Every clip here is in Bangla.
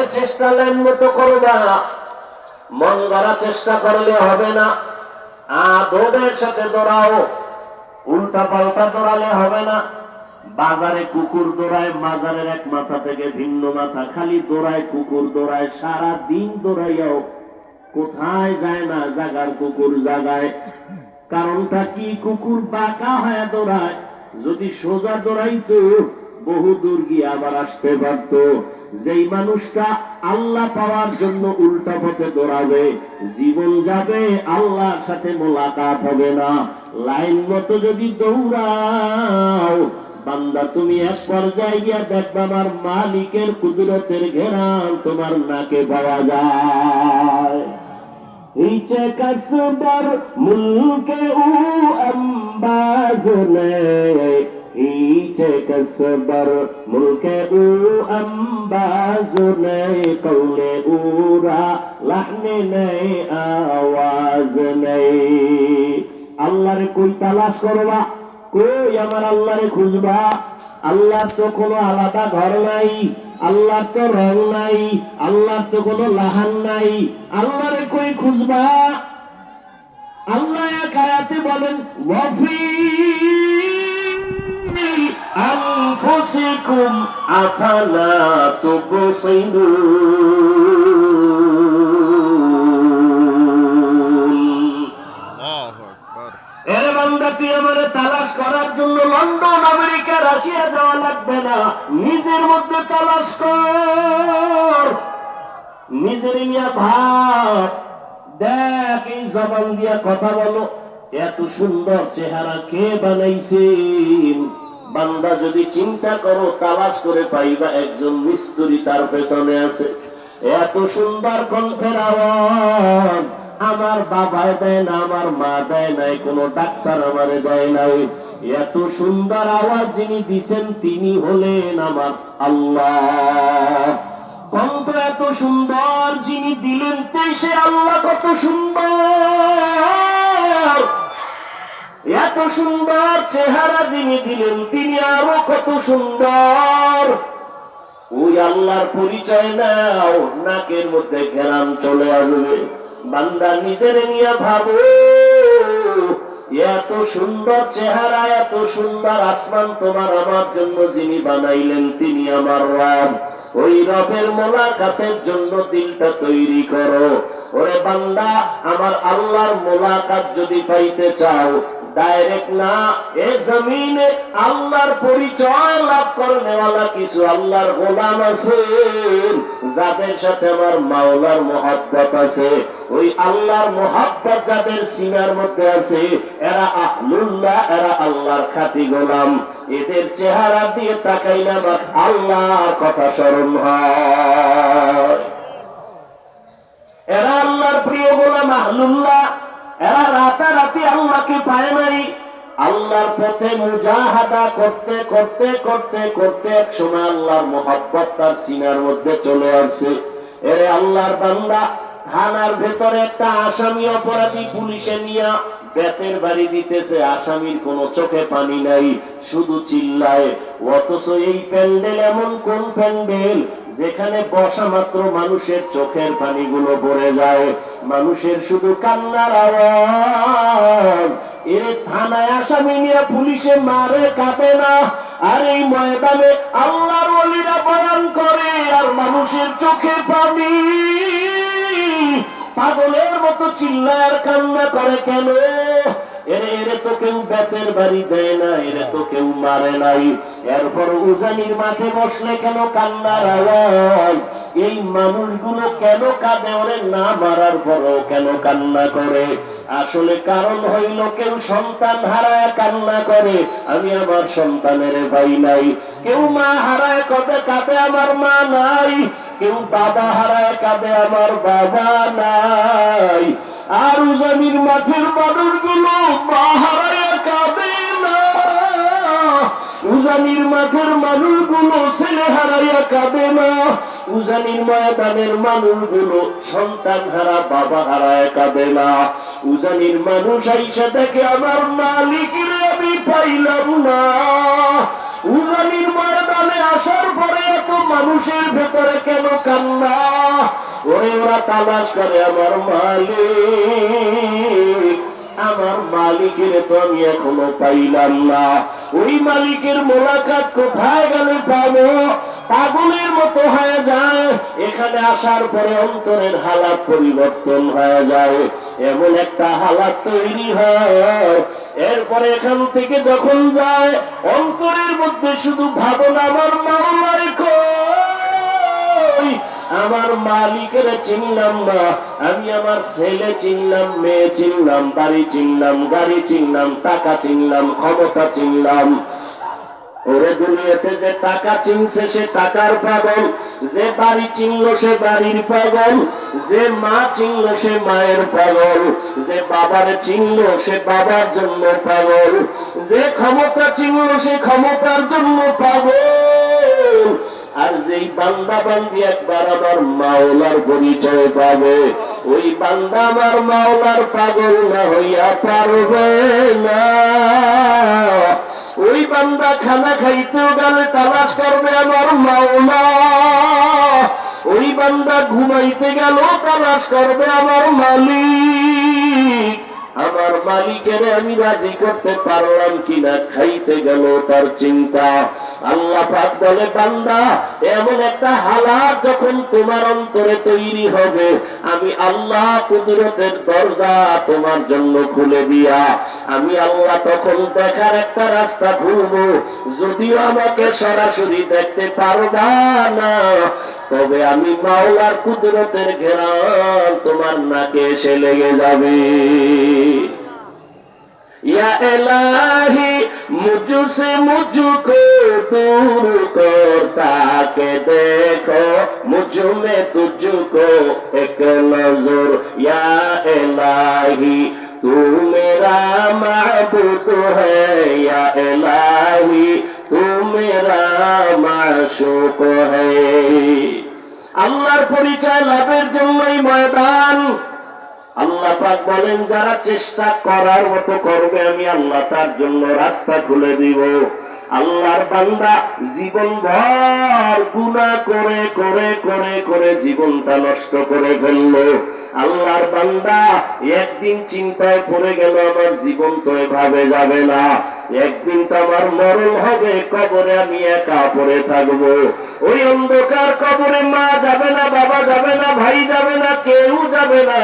বলে চেষ্টা লাইন মতো করো না মন গড়া চেষ্টা করলে হবে না। দৌড়ের সাথে দৌড়াও। উল্টা পাল্টা দৌড়ালে হবে না। বাজারে কুকুর দৌড়ায়, বাজারের এক মাথা থেকে ভিন্ন মাথা। খালি দৌড়ায়, কুকুর দৌড়ায় সারা দিন দৌড়াইয়াও। কোথায় যায় না জাগার কুকুর জাগায়। কারণটা কি? কুকুর বাঁকা হয়ে দৌড়ায়। যদি সোজা দৌড়াইতো বহু দূর গিয়ে আবার আসতে পারত। যেই মানুষটা আল্লাহ পাওয়ার জন্য উল্টা পথে দৌড়াবে, জীবন যাবে, আল্লাহর সাথে মোলাকাত হবে না। লাইন মতো যদি দৌড়াও, বান্দা তুমি এক পর্যায়ে গিয়া দেখবা আমার মালিকের কুদরতের ঘেরাও তোমার নাকে পাওয়া যায়। হিচে কসবর মুলকে ও অম্বাজ নে ایچه کس بر ملک কই আমার আল্লাহরে খুঁজবা? আল্লাহর তো কোনো আলাদা ঘর নাই, আল্লাহর তো রং নাই, আল্লাহর তো কোনো লাহান নাই। আল্লাহরে কই খুঁজবা? আল্লাহ এক বলেন বান্দা, তুই আমারে তালাশ করার জন্য লন্ডন, আমেরিকা, রাশিয়া যাওয়া লাগবে না। নিজের মধ্যে তালাশ কর। নিজের নিয়ে ভাব। দেখ, এই জবান দিয়া কথা বলো, এত সুন্দর চেহারা কে বানাইছেন? বান্দা যদি চিন্তা করো, তালাশ করে পাইবা একজন মিস্ত্রি তার পেছনে আছে। এত সুন্দর কণ্ঠের আওয়াজ। আমার বাবায় দেয় না, আমার মা দেয় নাই, কোন ডাক্তার আমারে দেয় নাই। এত সুন্দর আওয়াজ যিনি দিছেন, তিনি হলেন আমার আল্লাহ। কণ্ঠ এত সুন্দর যিনি দিলেন সে আল্লাহ কত সুন্দর। এত সুন্দর চেহারা যিনি দিলেন, তিনি আরও কত সুন্দর। ওই আল্লাহর পরিচয় নাও, নাকের মধ্যে ঘেরাম চলে আসবে। বান্দা নিজের নিয়ে ভাবো, এত সুন্দর চেহারা, এত সুন্দর আসমান তোমার আমার জন্য যিনি বানাইলেন, তিনি আমার রব। ওই রবের মোলাকাতের জন্য দিলটা তৈরি করো। ওরে বান্দা, আমার আল্লাহর মোলাকাত যদি পাইতে চাও ডাইরেক্ট না, এ জমিনে আল্লাহর পরিচয় লাভ করনেওয়ালা কিছু আল্লাহর গোলাম আছে, যাদের সাথে আমার মাওলার মহাব্বত আছে। ওই আল্লাহর মহাব্বত যাদের সিনার মধ্যে আছে, এরা আহলুল্লাহ, এরা আল্লাহর খাতি গোলাম। এদের চেহারা দিয়ে তাকাইলে আমার আল্লাহর কথা স্মরণ হয়। এরা আল্লাহর প্রিয় গোলাম আহলুল্লাহ, এরা পথে মুজাহাদা করতে করতে করতে করতে এক সময় আল্লাহর মোহাব্বত তার সিনার মধ্যে চলে আসছে এরে আল্লাহর বান্দা থানার ভেতরে একটা আসামি অপরাধী পুলিশে নিয়া বেতের বাড়ি দিতেছে। আসামির কোনো চোখে পানি নাই, শুধু চিল্লায়। অথচ এই প্যান্ডেল এমন কোন প্যান্ডেল যেখানে বসা মাত্র মানুষের চোখের পানিগুলো পড়ে যায়? মানুষের শুধু কান্নার আওয়াজ। এর থানায় আসামি নিয়ে পুলিশে মারে কাঁপে না। আর এই ময়দানে আল্লাহর অলিরা বয়ান করে, আর মানুষের চোখে পানি। পাগলের মতো চিল্লার কান্না করে কেন? এরে এরে তো কেউ বেতের বাড়ি দেয় না, এরে তো কেউ মারে নাই। এরপর উজানির মাঠে বসলে কেন কান্নার আওয়াজ? এই মানুষগুলো কেন কাঁদে? ওরে না মারার পরও কেন কান্না করে? আসলে কারণ হইল কেউ সন্তান হারায় কান্না করে। আমি আমার সন্তানের ভাই নাই। কেউ মা হারায়, কবে কাঁদে? আমার মা নাই। কেউ বাবা হারায়, কাঁদে? আমার বাবা নাই। আর উজানির মাঠের মানুষগুলো উজানির মাঠের মানুষগুলো ছেলে হারাইয়া কাঁদে না। উজানির ময়দানের মানুষগুলো সন্তান হারা বাবা হারায় কাঁদে না। উজানির মানুষ আইসা দেখে আমার মালিকের আমি পাইলাম না উজানির ময়দানে আসার পরে এত মানুষের ভেতরে কেন কান্না? ওরে ওরা তালাশ করে আমার মালিক। আমার মালিকের তো আমি এখনও পাইলাম না। ওই মালিকের মোলাকাত কোথায় গেলে পাবো? পাগলের মতো হয়ে যায়। এখানে আসার পরে অন্তরের হালাত পরিবর্তন হয়ে যায়। এমন একটা হালাত তৈরি হয়। এরপরে এখান থেকে যখন যায়, অন্তরের মধ্যে শুধু ভাবনা আমার মাওলাই কই আমার মালিকের চিনলাম না আমি আমার ছেলে চিনলাম মেয়ে চিনলাম বাড়ি চিনলাম গাড়ি চিনলাম টাকা চিনলাম ক্ষমতা চিনলাম ওরে দুনিয়াতে যে টাকা চিনছে সে টাকার পাগল। যে বাড়ি চিনল সে বাড়ির পাগল। যে মা চিনল সে মায়ের পাগল। যে বাবার চিনল সে বাবার জন্য পাগল। যে ক্ষমতা চিনল সে ক্ষমতার জন্য পাগল। আর যেই বান্দা বান্দি একবার আমার মাওলার পরিচয় পাবে, ওই বান্দা আমার মাওলার পাগল না হইয়া পারবে না। ওই বান্দা খানা খাইতেও গেলে তালাশ করবে আমার মাওলা। ওই বান্দা ঘুমাইতে গেল তালাশ করবে আমার মালিক। আমার মালিকের আমি রাজি করতে পারলাম কিনা খাইতে গেল তার চিন্তা। আল্লাহ পাক বলে, বান্দা, এমন একটা হালাত যখন তোমার অন্তরে তৈরি হবে, আমি আল্লাহ কুদরতের দরজা তোমার জন্য খুলে দিয়া, আমি আল্লাহ তখন দেখার একটা রাস্তা খুলবো। যদিও আমাকে সরাসরি দেখতে পারবা না তবে আমি মাওলার কুদরতের ঘেরান তোমার নাকে এসে লেগে যাবে। এলাহি মুজু সে মুজু কো দূর করতা দেখো মুজু মে তুজু কো এক নজর এলাহি তু মেরা মাবু তো হ্যা এলাহি তু মেরা মাশুক হে পরিচয় লাভের জন্যই ময়দান আল্লাহ পাক বলেন, যারা চেষ্টা করার মতো করবে, আমি আল্লাহ তার জন্য রাস্তা খুলে দিব। আল্লাহর বান্দা জীবন ভর গুণা করে করে করে করে জীবনটা নষ্ট করে ফেলল। আল্লাহর বান্দা একদিন চিন্তায় পড়ে গেল, আমার জীবন তো এভাবে যাবে না। একদিন তো আমার মরণ হবে, কবরে আমি একা পড়ে থাকব। ওই অন্ধকার কবরে মা যাবে না, বাবা যাবে না, ভাই যাবে না, কেউ যাবে না।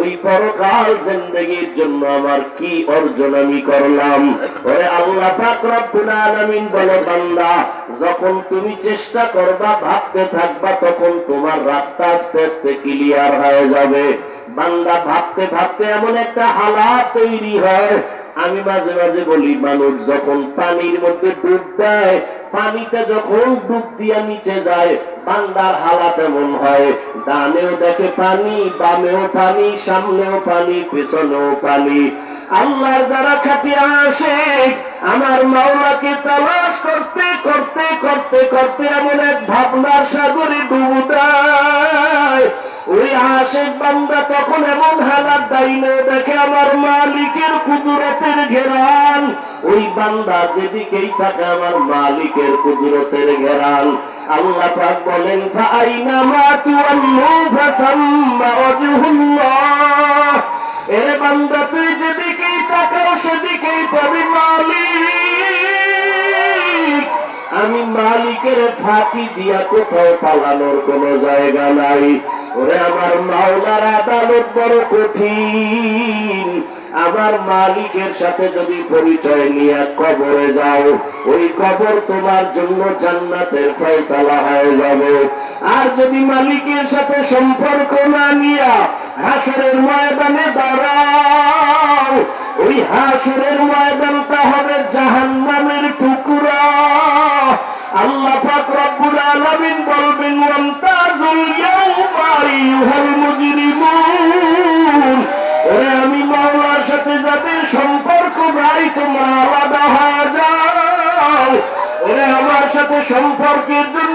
ওই পরকাল জিন্দগির জন্য আমার কি অর্জন আমি করলাম? ওরে আল্লাহ পাক রব্বুল আলামিন বলে, বান্দা, যখন তুমি চেষ্টা করবা, ভাবতে থাকবা, তখন তোমার রাস্তা আস্তে আস্তে ক্লিয়ার হয়ে যাবে। বান্দা, ভাবতে ভাবতে এমন একটা হালাত তৈরি হয়। আমি মাঝে মাঝে বলি, মানুষ যখন পানির মধ্যে ডুব দেয় পানিতে যখন ডুব দিয়া নিচে যায়, বান্দার হালাত এমন হয়, ডানেও দেখে পানি, বামেও পানি, সামনেও পানি, পেছনেও পানি। আল্লাহ যারা খাটিয়া আসে আমার মাওলাকে তালাশ করতে করতে করতে করতে এমন এক ভাবনার সাগরে ডুবু দেয়। ওই আশেক বান্দা তখন এমন হালাত ডাইনে দেখে আমার মালিকের কুদরতের ঘেরান। ওই বান্দা যেদিকেই থাকে আমার মালিকের কুদরতের ঘেরান। আল্লাহ পাক বলেন ফাইনা মা তুয়াল্লু ফাসাম্মা ওয়াজহুল্লাহ। এ বান্দা, তুই যেদিকেই তাকাও, সেদিকেই পাবি মালিক। আমি মালিকের ফাঁকি দিয়া কোথাও পালানোর কোনো জায়গা নাই। ওরে আমার মাওলার আদালত বড় কঠিন। আমার মালিকের সাথে যদি পরিচয় নিয়ে কবরে যাও, ওই কবর তোমার জন্য জান্নাতের ফয়সালা হয়ে যাবে। আর যদি মালিকের সাথে সম্পর্ক না নিয়া হাসরের ময়দানে দাঁড়াও, ওই হাসরের ময়দানটা হবে জাহান্নামের টুকরা। আল্লাহ পাক রব্বুল আলামিন সাথে সম্পর্কের জন্য